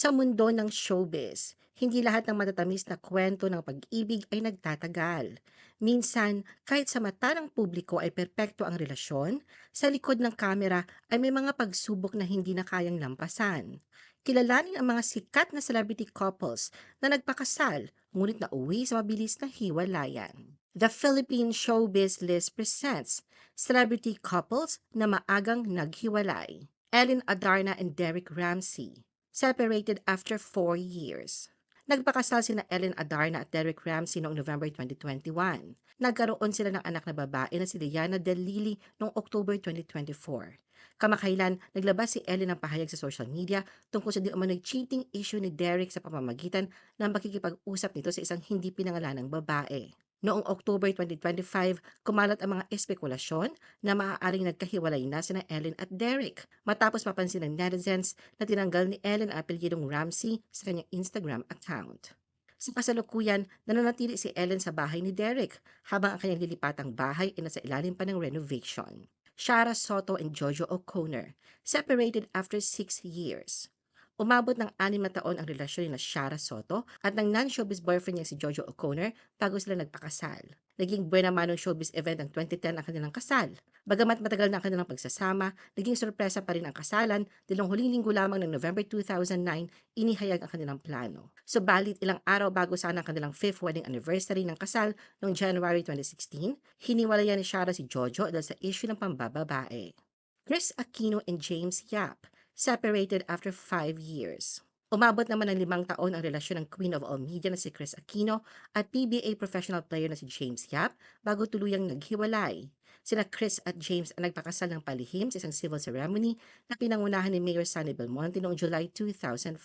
Sa mundo ng showbiz, hindi lahat ng matatamis na kwento ng pag-ibig ay nagtatagal. Minsan, kahit sa mata ng publiko ay perpekto ang relasyon, sa likod ng kamera ay may mga pagsubok na hindi na kayang lampasan. Kilalanin ang mga sikat na celebrity couples na nagpakasal ngunit nauwi sa mabilis na hiwalayan. The Philippine Showbiz List presents celebrity couples na maagang naghiwalay. Ellen Adarna and Derek Ramsey separated after four years. Nagpakasal sina Ellen Adarna at Derek Ramsey noong November 2021. Nagkaroon sila ng anak na babae na si Diana Del Lilly noong October 2024. Kamakailan, naglabas si Ellen ng pahayag sa social media tungkol sa di umano'y cheating issue ni Derek sa pamamagitan ng pakikipag-usap nito sa isang hindi pinangalanang babae. Noong October 2025, kumalat ang mga espekulasyon na maaaring nagkahiwalay na sina Ellen at Derek matapos mapansin ng netizens na tinanggal ni Ellen ang apelyidong Ramsey sa kanyang Instagram account. Sa kasalukuyan, nananatili si Ellen sa bahay ni Derek habang ang kanyang lilipatang bahay ay nasa ilalim pa ng renovation. Shara Soto and Jojo O'Connor, separated after six years. Umabot ng anim na taon ang relasyon ni Shara Soto at ng non-showbiz boyfriend niya si Jojo O'Connor bago sila nagpakasal. Naging buena manong showbiz event ng 2010 ang kanilang kasal. Bagamat matagal na ang kanilang pagsasama, naging sorpresa pa rin ang kasalan dahil huling linggo lamang ng November 2009, inihayag ang kanilang plano. Subalit ilang araw bago sana ang kanilang 5th wedding anniversary ng kasal noong January 2016, hiniwalayan ni Shara si Jojo dahil sa issue ng pambababae. Chris Aquino and James Yap separated after five years. Umabot naman ng limang taon ang relasyon ng Queen of All Media na si Chris Aquino at PBA professional player na si James Yap bago tuluyang naghiwalay. Sina Chris at James ang nagpakasal ng palihim sa isang civil ceremony na pinangunahan ni Mayor Sunny Belmonte noong July 2005.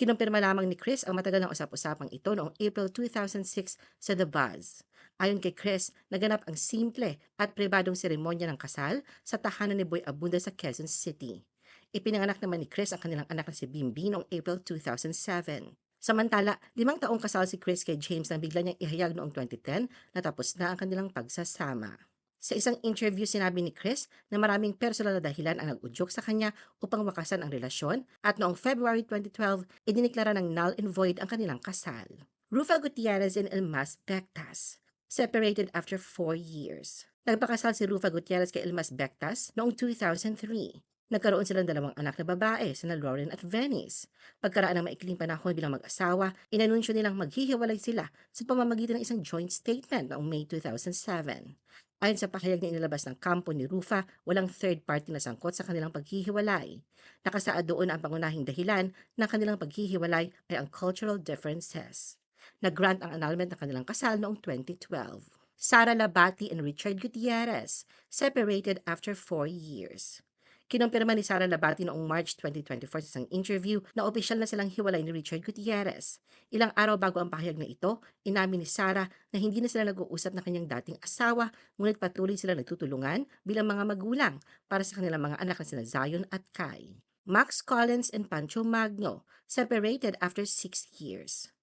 Kinumpirma lamang ni Chris ang matagal ng usap-usapang ito noong April 2006 sa The Buzz. Ayon kay Chris, naganap ang simple at pribadong seremonya ng kasal sa tahanan ni Boy Abunda sa Quezon City. Ipinanganak naman ni Chris ang kanilang anak na si Bimbi noong April 2007. Samantala, limang taong kasal si Chris kay James na bigla niyang ihayag noong 2010 na tapos na ang kanilang pagsasama. Sa isang interview, sinabi ni Chris na maraming personal na dahilan ang nag-udyok sa kanya upang wakasan ang relasyon at noong February 2012, idiniklara ng null and void ang kanilang kasal. Rufa Gutierrez and Elmas Bectas separated after four years. Nagpakasal si Rufa Gutierrez kay Elmas Bectas noong 2003. Nagkaroon silang dalawang anak na babae, sina Lauren at Venice. Pagkaraan ng maikling panahon bilang mag-asawa, inanunsyo nilang maghihiwalay sila sa pamamagitan ng isang joint statement noong May 2007. Ayon sa pahayag na inilabas ng kampo ni Rufa, walang third party na sangkot sa kanilang paghihiwalay. Nakasaad doon ang pangunahing dahilan ng kanilang paghihiwalay ay ang cultural differences. Nag-grant ang annulment ng kanilang kasal noong 2012. Sara Labati and Richard Gutierrez separated after four years. Kinumpirma ni Sara Labati noong March 2024 sa isang interview na opisyal na silang hiwalay ni Richard Gutierrez. Ilang araw bago ang pahayag na ito, inamin ni Sara na hindi na sila nag-uusap na kanyang dating asawa, ngunit patuloy sila nagtutulungan bilang mga magulang para sa kanilang mga anak na sina Zion at Kai. Max Collins and Pancho Magno separated after six years.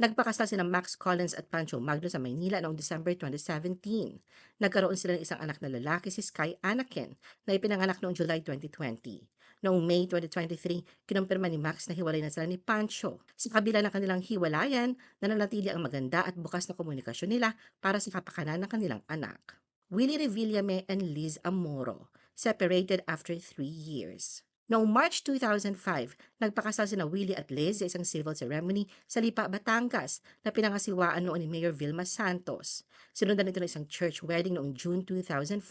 Nagpakasal sina Max Collins at Pancho Magno sa Maynila noong December 2017. Nagkaroon sila ng isang anak na lalaki si Sky Anakin na ipinanganak noong July 2020. Noong May 2023, kinumpirma ni Max na hiwalay na sila ni Pancho. Sa kabila ng kanilang hiwalayan, nananatili ang maganda at bukas na komunikasyon nila para sa kapakanan ng kanilang anak. Willie Revillame and Liz Amoro separated after three years. Noong March 2005, nagpakasal sina Willie at Liz sa isang civil ceremony sa Lipa, Batangas na pinangasiwaan noon ni Mayor Vilma Santos. Sinundan ito ng isang church wedding noong June 2005.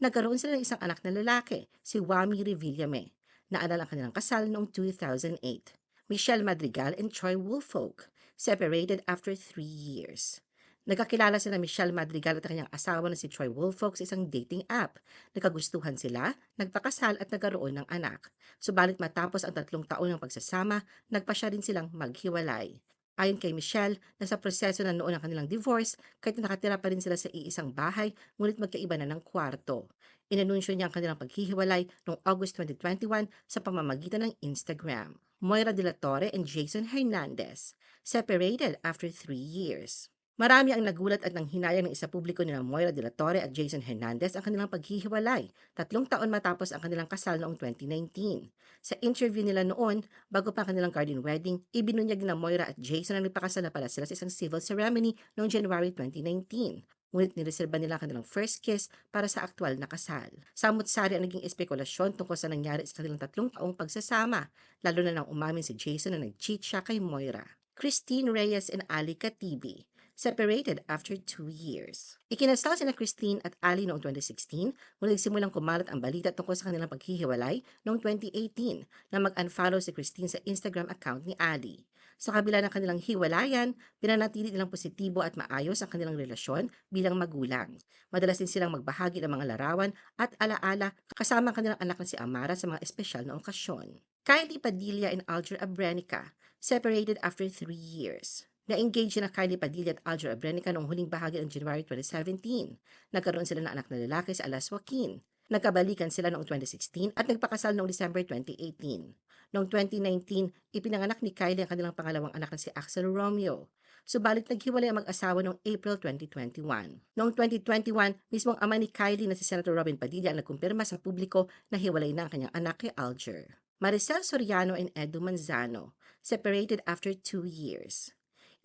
Nagkaroon sila ng isang anak na lalaki, si Wami Revillame. Naalala ang kanilang kasal noong 2008. Michelle Madrigal and Troy Woolfolk separated after three years. Nagkakilala sila Michelle Madrigal at kanyang asawa na si Troy Woolfolk sa isang dating app. Nagkagustuhan sila, nagpakasal at nagkaroon ng anak. Subalit matapos ang tatlong taon ng pagsasama, nagpa siya rin silang maghiwalay. Ayon kay Michelle, nasa proseso na noon ang kanilang divorce kahit nakatira pa rin sila sa iisang bahay ngunit magkaiba na ng kwarto. Inanunsyo niya ang kanilang paghihiwalay noong August 2021 sa pamamagitan ng Instagram. Moira De La Torre and Jason Hernandez separated after three years. Marami ang nagulat at nanghinayang ng isa publiko nila Moira de la Torre at Jason Hernandez ang kanilang paghihiwalay, tatlong taon matapos ang kanilang kasal noong 2019. Sa interview nila noon, bago pa ang kanilang garden wedding, ibinunyag na Moira at Jason na nagpakasal na pala sila sa isang civil ceremony noong January 2019. Ngunit nireserba nila ang kanilang first kiss para sa aktwal na kasal. Samot-sari ang naging espekulasyon tungkol sa nangyari sa kanilang tatlong taong pagsasama, lalo na nang umamin si Jason na nag-cheat siya kay Moira. Christine Reyes and Ali Katibi separated after two years. Ikinasal sina Christine at Ali noong 2016 mula nagsimulang kumalat ang balita tungkol sa kanilang paghihiwalay noong 2018 na mag-unfollow si Christine sa Instagram account ni Ali. Sa kabila ng kanilang hiwalayan, pinanatili nilang positibo at maayos ang kanilang relasyon bilang magulang. Madalas din silang magbahagi ng mga larawan at alaala kasama ang kanilang anak na si Amara sa mga espesyal na okasyon. Kylie Padilla and Alger Abrenica separated after three years. Na-engage na Kylie Padilla at Alger Abrenica noong huling bahagi ng January 2017. Nagkaroon sila ng anak na lalaki sa Alas Joaquin. Nagkabalikan sila noong 2016 at nagpakasal noong December 2018. Noong 2019, ipinanganak ni Kylie ang kanilang pangalawang anak na si Axel Romeo. Subalit naghiwalay ang mag-asawa noong April 2021. Noong 2021, mismong ama ni Kylie na si Senator Robin Padilla ang nagkumpirma sa publiko na hiwalay na ang kanyang anak kay Alger. Maricel Soriano and Edu Manzano, separated after two years.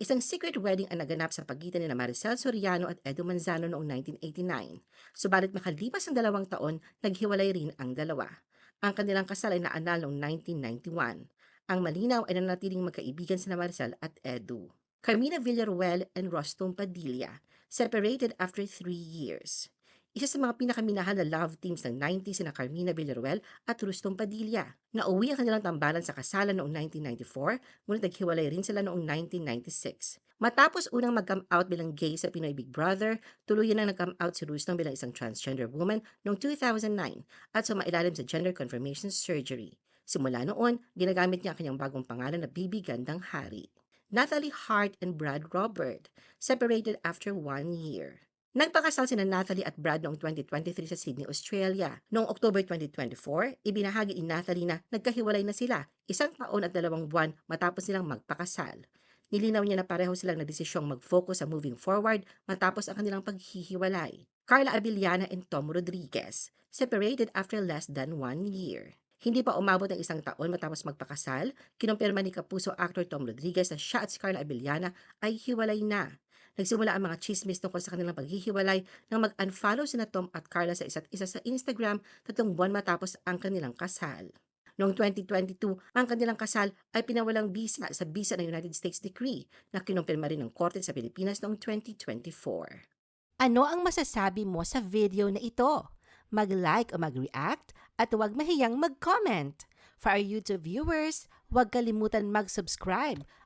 Isang secret wedding ang naganap sa pagitan ni Maricel Soriano at Edu Manzano noong 1989. Subalit makalipas ang dalawang taon, naghiwalay rin ang dalawa. Ang kanilang kasal ay naanal noong 1991. Ang malinaw ay nanatiling magkaibigan sina Maricel at Edu. Carmina Villaruel and Rostom Padilla, separated after three years. Isa sa mga pinakaminahal na love teams ng 90s na Carmina Villaruel at Rustom Padilla. Nauwi ang kanilang tambalan sa kasalan noong 1994, ngunit naghiwalay rin sila noong 1996. Matapos unang mag-come out bilang gay sa Pinoy Big Brother, tuluyan na nag-come out si Rustom bilang isang transgender woman noong 2009 at sumailalim sa gender confirmation surgery. Simula noon, ginagamit niya ang kanyang bagong pangalan na Bibi Gandang Hari. Natalie Hart and Brad Robert, separated after one year. Nagpakasal sina Natalie at Brad noong 2023 sa Sydney, Australia. Noong October 2024, ibinahagi ni Natalie na nagkahiwalay na sila isang taon at dalawang buwan matapos silang magpakasal. Nilinaw niya na pareho silang nagdesisyong mag-focus sa moving forward matapos ang kanilang paghihiwalay. Carla Abiliana and Tom Rodriguez, separated after less than one year. Hindi pa umabot ng isang taon matapos magpakasal, kinumpirma ni Kapuso actor Tom Rodriguez na siya at si Carla Abiliana ay hiwalay na. Nagsimula ang mga chismis tungkol sa kanilang paghihiwalay nang mag-unfollow sina Tom at Carla sa isa't isa sa Instagram tatlong buwan matapos ang kanilang kasal. Noong 2022, ang kanilang kasal ay pinawalang bisa sa bisa ng United States Decree na kinumpirma rin ng korte sa Pilipinas noong 2024. Ano ang masasabi mo sa video na ito? Mag-like o mag-react at huwag mahiyang mag-comment. For our YouTube viewers, huwag kalimutan mag-subscribe